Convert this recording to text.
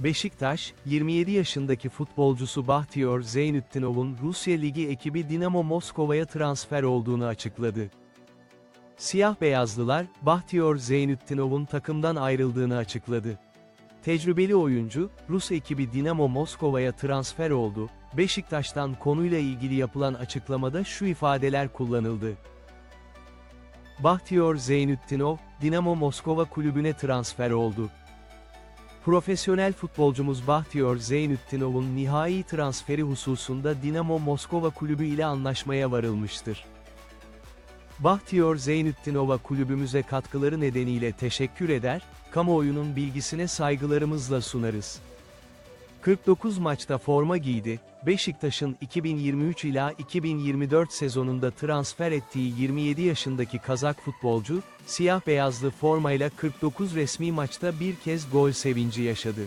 Beşiktaş, 27 yaşındaki futbolcusu Bahtiyor Zeynüttinov'un Rusya Ligi ekibi Dinamo Moskova'ya transfer olduğunu açıkladı. Siyah beyazlılar, Bahtiyor Zeynüttinov'un takımdan ayrıldığını açıkladı. Tecrübeli oyuncu, Rus ekibi Dinamo Moskova'ya transfer oldu, Beşiktaş'tan konuyla ilgili yapılan açıklamada şu ifadeler kullanıldı. Bahtiyor Zeynüttinov, Dinamo Moskova kulübüne transfer oldu. Profesyonel futbolcumuz Bahtiyor Zeynüttinov'un nihai transferi hususunda Dinamo Moskova kulübü ile anlaşmaya varılmıştır. Bahtiyor Zeynüttinova kulübümüze katkıları nedeniyle teşekkür eder, kamuoyunun bilgisine saygılarımızla sunarız. 49 maçta forma giydi, Beşiktaş'ın 2023 ila 2024 sezonunda transfer ettiği 27 yaşındaki Kazak futbolcu, siyah beyazlı formayla 49 resmi maçta bir kez gol sevinci yaşadı.